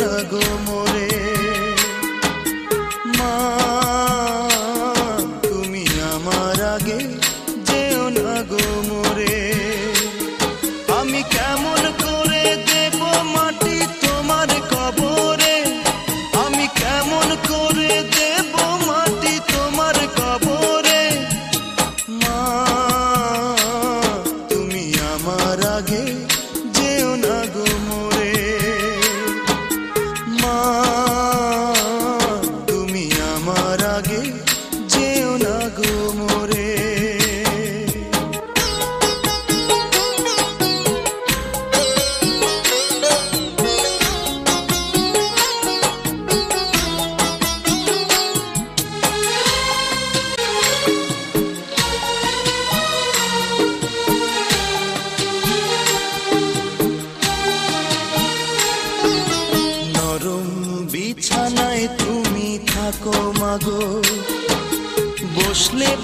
না গো মোরে। মা তুমি আমার আগে যেও না গো মোরে।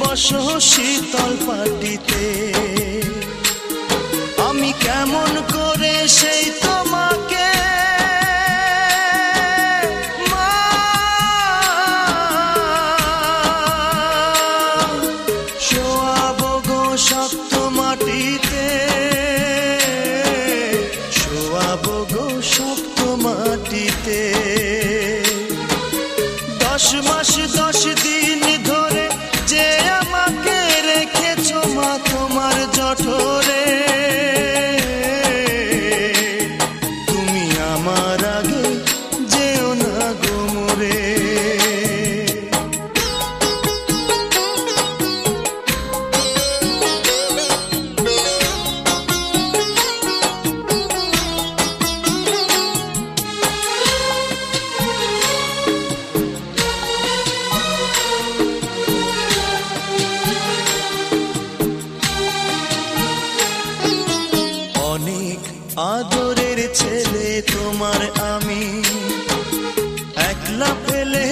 বসো শীতল পাটিতে। আমি কেমন করে সেই তোমাকে? শোয়াবো গো শক্ত মাটিতে। শোয়াবো গো শক্ত মাটিতে। তোমার জঠরে অনেক আদরের ছেলে তোমার আমি। একলা ফেলে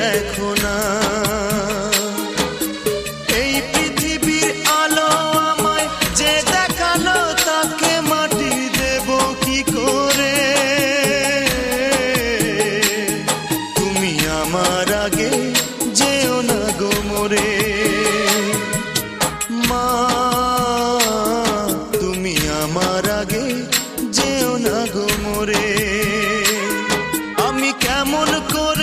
দেখো না। এই পৃথিবীর আলো আমায় যে দেখাল, তাকে মাটি দেব কি করে? তুমি আমার আগে যেও না গো মোরে। মা, তুমি আমার আগে যেও না গো আমি কেমন করে